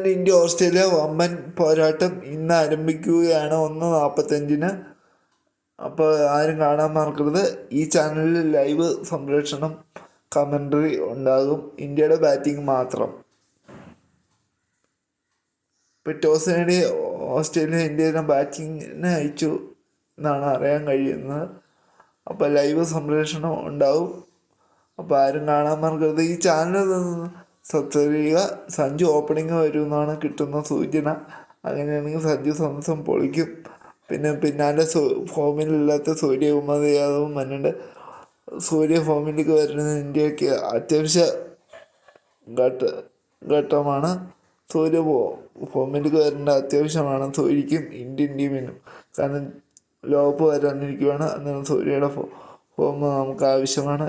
തന്നെ India Australia വമ്പൻ പോരാട്ടം ഇന്ന് ആരംഭിക്കുകയാണ്. ഒന്ന് നാൽപ്പത്തഞ്ചിന് അപ്പോൾ ആരും കാണാൻ മറക്കരുത്. ഈ ചാനലിൽ ലൈവ് സംപ്രേഷണം കമന്ററി ഉണ്ടാകും. ഇന്ത്യയുടെ ബാറ്റിംഗ് മാത്രം. ഇപ്പോൾ ടോസ് നേടി ഓസ്ട്രേലിയ ഇന്ത്യയുടെ ബാറ്റിങ്ങിന് അയച്ചു എന്നാണ് അറിയാൻ കഴിയുന്നത്. അപ്പോൾ ലൈവ് സംപ്രേഷണം ഉണ്ടാവും അപ്പോൾ ആരും കാണാൻ മറക്കരുത്. ഈ ചാനൽ ചെയ്യുക സഞ്ജു ഓപ്പണിങ് വരുമെന്നാണ് കിട്ടുന്ന സൂചന. അങ്ങനെയാണെങ്കിൽ സഞ്ജു സംസം പൊളിക്കും. പിന്നെ പിന്നാലെ ഫോമിലില്ലാത്ത സൂര്യകുമാർ യാദവും മന്നുണ്ട് സൂര്യ ഫോമിലേക്ക് വരുന്നത് ഇന്ത്യയ്ക്ക് അത്യാവശ്യ ഘട്ട ഘട്ടമാണ്. സൂര്യ ഫോ- ഫോമിലേക്ക് വരേണ്ട അത്യാവശ്യമാണ്. സൂര്യക്കും ഇന്ത്യൻ ടീമിനും. കാരണം ലോകകപ്പ് വരാനിരിക്കുകയാണ് അന്നേരം സൂര്യയുടെ ഫോം നമുക്ക് ആവശ്യമാണ്.